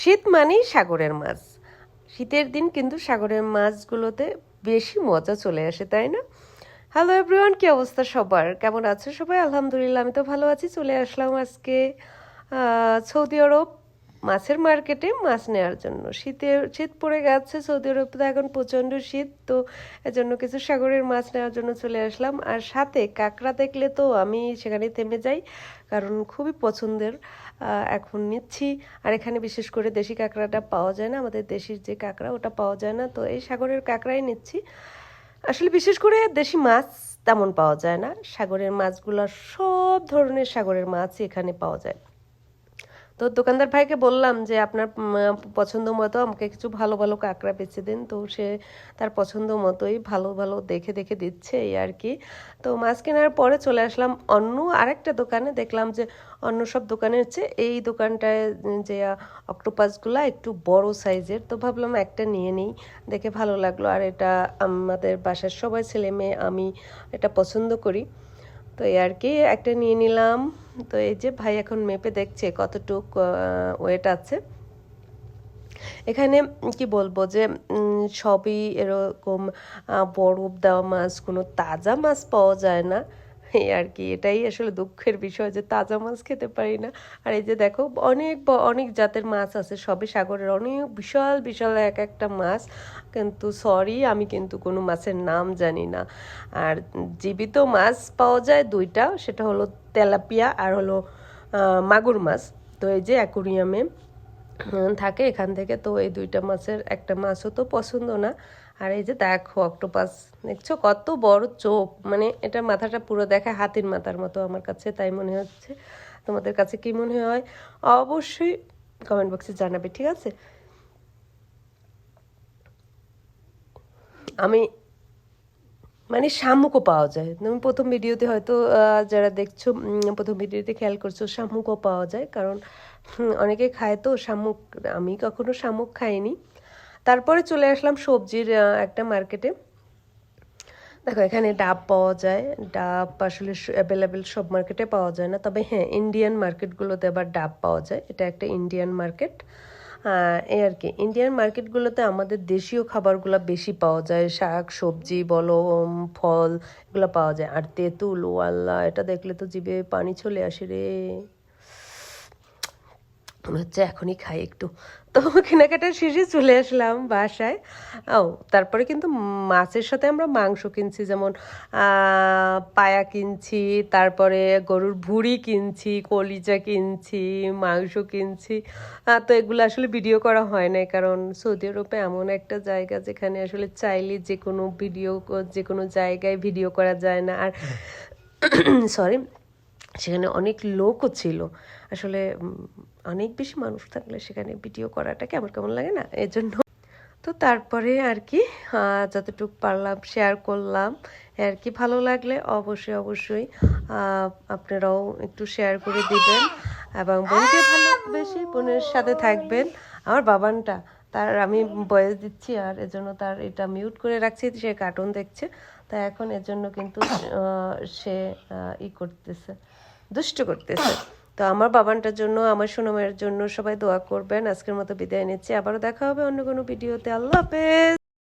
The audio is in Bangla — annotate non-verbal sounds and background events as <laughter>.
শীত মানেই সাগরের মাছ। শীতের দিন কিন্তু সাগরের মাছগুলোতে বেশি মজা চলে আসে, তাই না? হ্যালো এভরিওয়ান কী অবস্থা সবার? কেমন আছো সবাই? আলহামদুলিল্লাহ, আমি তো ভালো আছি। চলে আসলাম আজকে সৌদি আরব মাছের মার্কেটে মাছ নেওয়ার জন্য। শীতের শীত পড়ে গেছে, সৌদি আরব তো এখন প্রচণ্ড শীত, তো এজন্য কিছু সাগরের মাছ নেওয়ার জন্য চলে আসলাম। আর সাথে কাঁকড়া দেখলে তো আমি সেখানে থেমে যাই, কারণ খুবই পছন্দের এখন নিচ্ছি। আর এখানে বিশেষ করে দেশি কাঁকড়াটা পাওয়া যায় না, আমাদের দেশির যে কাঁকড়া ওটা পাওয়া যায় না, তো এই সাগরের কাঁকড়াই নিচ্ছি। আসলে বিশেষ করে দেশি মাছ তেমন পাওয়া যায় না, সাগরের মাছগুলো সব ধরনের সাগরের মাছই এখানে পাওয়া যায়। তো দোকানদার ভাইকে বললাম যে আপনার পছন্দ মতো আমাকে কিছু ভালো ভালো কাঁকড়া বেছে দিন। তো সে তার পছন্দ মতোই ভালো ভালো দেখে দেখে দিচ্ছে এই আর কি। তো মাছ কেনার পরে চলে আসলাম অন্য আরেকটা দোকানে। দেখলাম যে অন্য সব দোকানের চেয়ে এই দোকানটায় যে অক্টোপাসগুলো একটু বড় সাইজের। তো ভাবলাম একটা নিয়ে নিই, দেখে ভালো লাগল। আর এটা আমাদের বাসার সবাই ছেলে মেয়ে, আমি এটা পছন্দ করি। তো এই আর কি, একটা নিয়ে নিলাম। তো এই যে ভাই এখন মেপে দেখছে কতটুক ওয়েট আছে। এখানে কি বলব যে সবই এরকম বরফ দেওয়া মাছ কোনো তাজা মাছ পাওয়া যায় না। এই আর কি এটাই আসলে দুঃখের বিষয় যে তাজা মাছ খেতে পারি না। আর এই যে দেখো, অনেক অনেক জাতের মাছ আছে সবই সাগরের অনেক বিশাল বিশাল এক একটা মাছ। কিন্তু সরি আমি কিন্তু কোনো মাছের নাম জানি না। আর জীবিত মাছ পাওয়া যায় দুইটা, সেটা হলো তেলাপিয়া আর হলো মাগুর মাছ। তো এই যে অ্যাকুরিয়ামে। থাকে এখান থেকে। তো এই দুইটা মাছের একটা মাছও তো পছন্দ না। আর এই যে দেখো অক্টোপাস দেখছ? কত বড় চোখ। মানে এটা মাথাটা পুরো দেখায় হাতির মাথার মতো আমার কাছে, তাই মনে হচ্ছে। তোমাদের কাছে কি মনে হয়? অবশ্যই কমেন্ট বক্সে জানাবে, ঠিক আছে? আমি মানে শামুকও পাওয়া যায়। তুমি প্রথম ভিডিওতে হয়তো যারা দেখছ প্রথম ভিডিওতে খেয়াল করছ, শামুকও পাওয়া যায়। কারণ অনেকে খায় তো শামুক, আমি কখনো শামুক খাইনি। তারপরে চলে আসলাম সবজির একটা মার্কেটে। দেখো, এখানে ডাব পাওয়া যায়। ডাব আসলে অ্যাভেলেবেল সব মার্কেটে পাওয়া যায় না। তবে হ্যাঁ ইন্ডিয়ান মার্কেটগুলোতে আবার ডাব পাওয়া যায়। এটা একটা ইন্ডিয়ান মার্কেট এই আর কি। ইন্ডিয়ান মার্কেটগুলোতে আমাদের দেশীয় খাবারগুলো বেশি পাওয়া যায়। শাক, সবজি বলো ফল এগুলো পাওয়া যায়। আর তেঁতুল ও আল্লাহ এটা দেখলে তো জিভে পানি চলে আসে রে। মনে হচ্ছে এখনই খাই একটু। তো কেনাকাটা শেষে চলে আসলাম বাসায়। ও তারপরে কিন্তু মাছের সাথে আমরা মাংস কিনছি যেমন পায়া কিনছি তারপরে গরুর ভুঁড়ি কিনছি কলিজা কিনছি মাংস কিনছি। তো এগুলো আসলে ভিডিও করা হয় না কারণ সৌদি আরবে এমন একটা জায়গা যেখানে আসলে চাইলে যে কোনো ভিডিও যে কোনো জায়গায় ভিডিও করা যায় না। আর <coughs> সরি সেখানে অনেক লোকও ছিল। আসলে অনেক বেশি মানুষ থাকলে সেখানে ভিডিও করাটা কেমন কেমন লাগে না? এই জন্য। তো তারপরে আর কি যতটুকু পারলাম শেয়ার করলাম। আর কি ভালো লাগলে অবশ্যই অবশ্যই আপনারাও একটু শেয়ার করে দিবেন। এবং বোনকে ভালোবেসে বোনের সাথে থাকবেন। আমার বাবানটা, তার আমি বয়স দিচ্ছি আর এজন্য তার এটা মিউট করে রাখছি, সে কার্টুন দেখছে। তা এখন এর জন্য কিন্তু সে ই করতেছে, দুষ্ট করতেছে। তো আমার বাবানটার জন্য, আমার সুনামের জন্য সবাই দোয়া করবেন। আজকের মতো বিদায় নিচ্ছি। আবারও দেখা হবে অন্য কোনো ভিডিওতে। আল্লাহ হাফেজ!